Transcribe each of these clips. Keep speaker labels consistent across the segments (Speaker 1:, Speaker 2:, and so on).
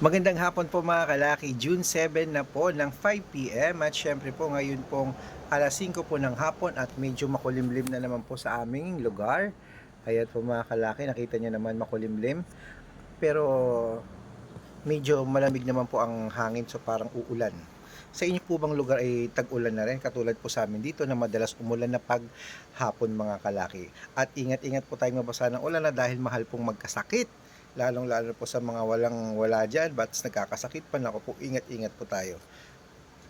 Speaker 1: Magandang hapon po mga kalaki, June 7 na po ng 5pm at syempre po ngayon pong alas 5 po ng hapon at medyo makulimlim na naman po sa aming lugar. Ayan po mga kalaki, nakita nyo naman makulimlim. Pero medyo malamig naman po ang hangin so parang uulan. Sa inyo po bang lugar ay tag-ulan na rin katulad po sa amin dito na madalas umulan na pag hapon mga kalaki. At ingat-ingat po tayong mabasa ng ulan na dahil mahal pong magkasakit lalong lalo po sa mga walang wala dyan but nagkakasakit pa nako po ingat-ingat po tayo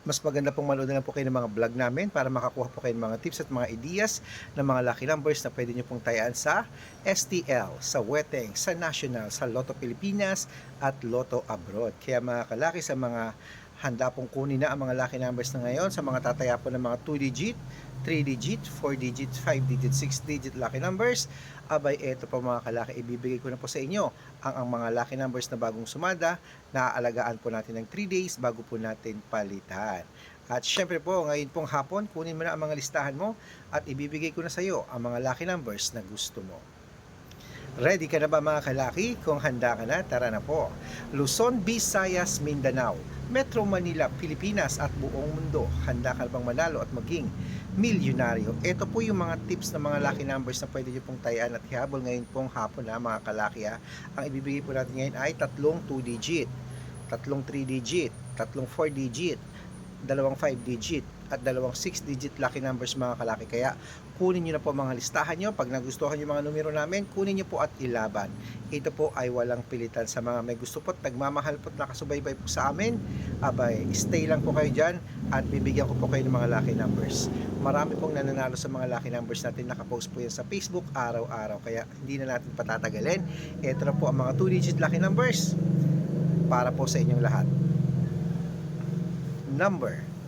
Speaker 1: mas maganda pong manood na lang po kayo ng mga vlog namin para makakuha po kayo ng mga tips at mga ideas ng mga lucky numbers na pwede nyo pong tayaan sa STL, sa Weteng, sa National, sa Lotto Pilipinas at Lotto Abroad. Kaya mga kalaki sa mga handa pong kunin na ang mga lucky numbers na ngayon sa mga tataya po ng mga 2 digit, 3 digit, 4 digit, 5 digit, 6 digit lucky numbers. Abay, eto po mga kalaki, ibibigay ko na po sa inyo ang, ang mga lucky numbers na bagong sumada. Naaalagaan po natin ng 3 days bago po natin palitan. At syempre po, ngayon pong hapon, kunin mo na ang mga listahan mo at ibibigay ko na sa iyo ang mga lucky numbers na gusto mo. Ready ka na ba mga kalaki? Kung handa ka na, tara na po. Luzon, Visayas, Mindanao, Metro Manila, Pilipinas at buong mundo. Handa ka bang manalo at maging milyonaryo? Ito po yung mga tips ng mga lucky numbers na pwede nyo pong tayaan at hihabol ngayon pong hapon na mga kalaki. Ha? Ang ibibigay po natin ngayon ay tatlong 2 digit, tatlong 3 digit, tatlong 4 digit, dalawang 5 digit at dalawang 6 digit lucky numbers mga kalaki. Kaya kunin nyo na po mga listahan nyo. Pag nagustuhan yung mga numero namin, kunin nyo po at ilaban. Ito po ay walang pilitan sa mga may gusto po at nagmamahal po at nakasubaybay po sa amin. Abay, stay lang po kayo dyan at bibigyan ko po kayo ng mga lucky numbers. Marami pong nananalo sa mga lucky numbers natin. Nakapost po yan sa Facebook araw-araw. Kaya hindi na natin patatagalin. Ito na po ang mga 2 digit lucky numbers para po sa inyong lahat. Number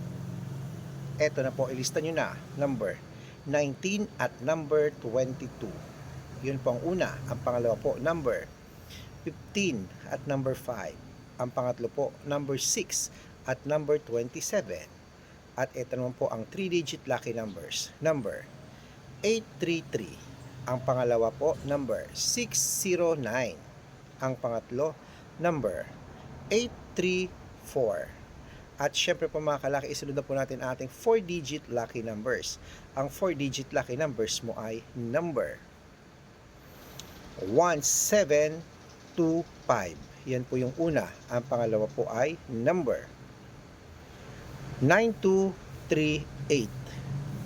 Speaker 1: eto na po, ilista nyo na. Number 19 at number 22. Yun po ang una. Ang pangalawa po, number 15 at number 5. Ang pangatlo po, number 6 at number 27. At ito naman po ang 3-digit lucky numbers. Number 833. Ang pangalawa po, number 609. Ang pangatlo, number 834. At syempre po mga kalaki, isunod na po natin ating 4-digit lucky numbers. Ang 4-digit lucky numbers mo ay number 1725. Yan po yung una. Ang pangalawa po ay number 9238.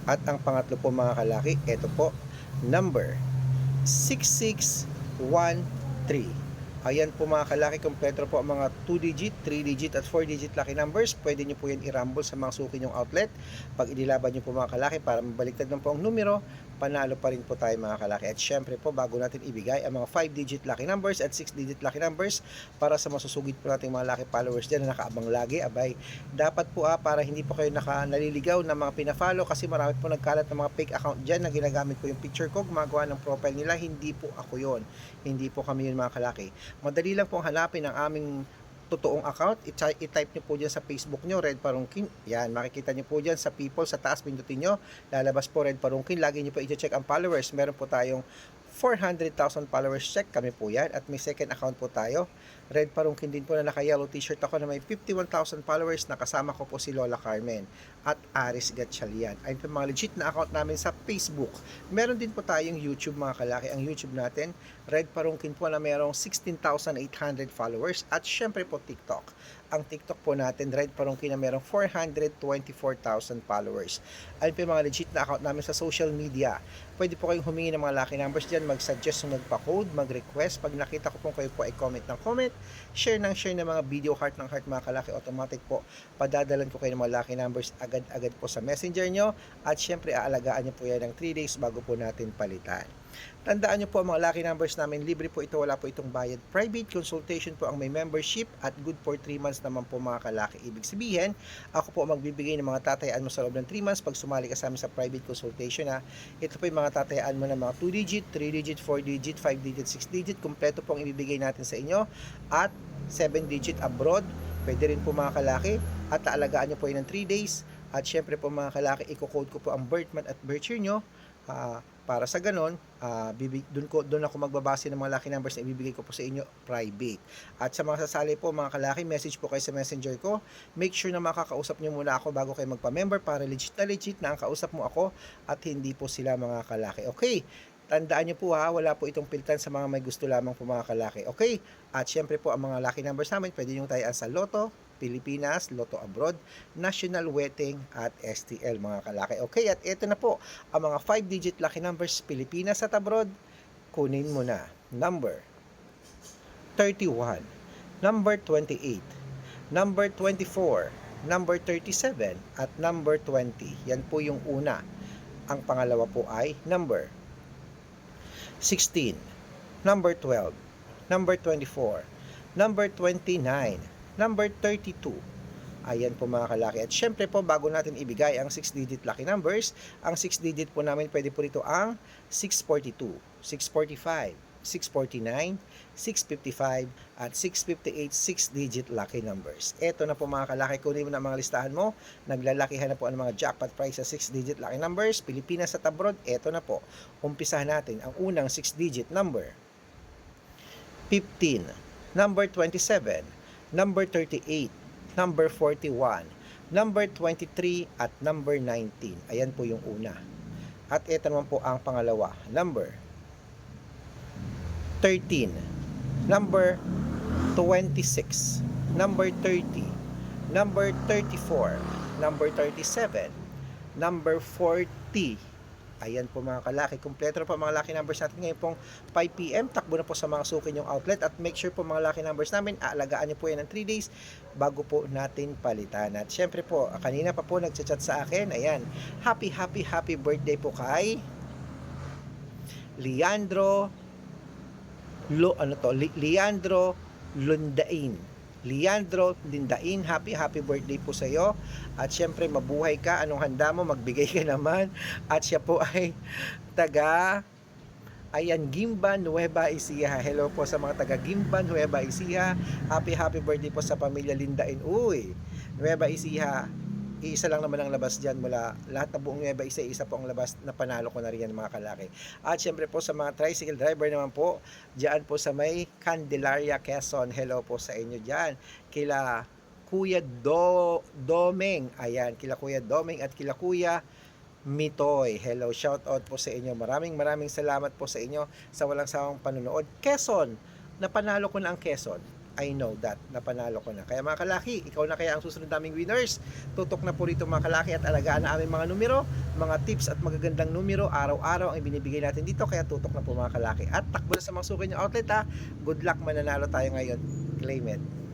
Speaker 1: At ang pangatlo po mga kalaki, ito po, number 6613. Ayan po mga kalaki, kompleto po ang mga 2 digit, 3 digit at 4 digit lucky numbers. Pwede nyo po yan i-rumble sa mga suki nyong outlet. Pag inilaban nyo po mga kalaki para mabaliktad ng po ang numero, panalo pa rin po tayo mga kalaki. At syempre po, bago natin ibigay ang mga 5 digit lucky numbers at 6 digit lucky numbers para sa masusugid po nating mga lucky followers dyan na nakaabang lagi, abay, dapat po ah, para hindi po kayo naka, naliligaw ng mga pinafollow kasi marami po nagkalat ng mga fake account dyan na ginagamit ko yung picture ko, gumagawa ng profile nila, hindi po ako yon Hindi po kami yun mga kalaki. Madali lang pong hanapin ang aming totoong account, i-type nyo po dyan sa Facebook nyo, Red Parungkin. Yan, makikita nyo po dyan sa people, sa taas, pindutin nyo. Lalabas po Red Parungkin. Lagi nyo po i-check ang followers. Meron po tayong 400,000 followers check kami po yan at may second account po tayo Red Parungkin din po na naka-yellow t-shirt ako na may 51,000 followers na kasama ko po si Lola Carmen at Aris Gatchalian. Ayun po mga legit na account namin sa Facebook. Meron din po tayong YouTube mga kalaki. Ang YouTube natin, Red Parungkin po na mayroong 16,800 followers at syempre po TikTok. Ang TikTok po natin, Red Parungkin na mayroong 424,000 followers. Ayun po mga legit na account namin sa social media. Pwede po kayong humingi ng mga lucky numbers dyan, mag-suggest, magpa-code, mag-request. Pag nakita ko po kayo po ay comment ng comment, share ng share ng mga video heart ng heart mga kalaki automatic po padadalan ko kayo ng mga lucky numbers agad-agad po sa messenger nyo. At syempre aalagaan nyo po yan ng 3 days bago po natin palitan tandaan nyo po ang mga lucky numbers namin libre po ito wala po itong bayad. Private consultation po ang may membership at good for 3 months naman po mga kalaki. Ibig sabihin ako po magbibigay ng mga tatayaan mo sa loob ng 3 months. Pag sumali ka sa amin sa private consultation ha ito po yung mga tatayaan mo ng mga 2 digit 3 digit 4 digit 5 digit 6 digit kompleto po ang ibibigay natin sa inyo at 7 digit abroad. Pwede rin po mga kalaki at taalagaan nyo po yun ng 3 days. At syempre po mga kalaki, i-code ko po ang birth month at birth year nyo Ah, para sa ganon, ah, bibig, dun, ko, dun ako magbabase ng mga lucky numbers na ibibigay ko po sa inyo private. At sa mga sasali po, mga kalaki, message po kayo sa messenger ko. Make sure na makakausap nyo muna ako bago kayo magpa-member para legit na legit na ang kausap mo ako at hindi po sila mga kalaki. Okay, tandaan nyo po ha, wala po itong piltan sa mga may gusto lamang po mga kalaki. Okay, at syempre po ang mga lucky numbers namin, pwede nyo tayaan sa Lotto, Pilipinas, Lotto Abroad, National Wedding at STL mga kalaki. Okay, at ito na po ang mga 5-digit lucky numbers Pilipinas at abroad. Kunin mo na. Number 31, number 28, number 24, number 37, at number 20. Yan po yung una. Ang pangalawa po ay number 16, number 12, number 24, number 29, number 32. Ayan po mga kalaki. At syempre po, bago natin ibigay ang 6-digit lucky numbers, ang 6-digit po namin pwede po rito ang 642, 645, 649, 655, at 658 6-digit lucky numbers. Ito na po mga kalaki, kunin mo na mga listahan mo. Naglalakihan na po ang mga jackpot price sa 6-digit lucky numbers. Pilipinas at abroad, ito na po. Umpisahan natin ang unang 6-digit number. 15, number 27, number 38, number 41, number 23, at number 19. Ayan po yung una. At ito naman po ang pangalawa, number 13, number 26, number 30, number 34, number 37, number 40. Ayan po mga kalaki. Kompleto na po mga lucky numbers natin ngayon pong 5pm. Takbo na po sa mga sukin yung outlet at make sure po mga lucky numbers namin, aalagaan niyo po yan ng 3 days bago po natin palitan. At syempre po, kanina pa po nagchat sa akin. Ayan, happy, happy, happy birthday po kay Leandro Lo, ano to, Leandro Lundain. Leandro Lindain, happy happy birthday po sa iyo. At syempre mabuhay ka, anong handa mo, magbigay ka naman. At siya po ay taga Ayan, Gimba, Nueva Ecija. Hello po sa mga taga Gimba, Nueva Ecija. Happy, happy birthday po sa pamilya Lindain. Uy, Nueva Ecija, iisa lang naman ang labas dyan mula lahat na buong Nueva Ecija, isa po ang labas na panalo ko na rin yan mga kalaki. At syempre po sa mga tricycle driver naman po, dyan po sa may Candelaria, Quezon. Hello po sa inyo dyan. Kila Kuya Do Domeng. Ayan, kila Kuya Domeng at kila Kuya Mitoy. Hello, shout out po sa inyo. Maraming maraming salamat po sa inyo sa walang sawang panonood. Quezon, napanalo ko na ang Quezon. I know that, napanalo ko na. Kaya mga kalaki, ikaw na kaya ang susunod naming winners. Tutok na po rito mga kalaki at alagaan na aming mga numero, mga tips at magagandang numero, araw-araw ang binibigay natin dito. Kaya tutok na po mga kalaki. At takbo na sa mga suki niyo outlet ha. Good luck, mananalo tayo ngayon. Claim it.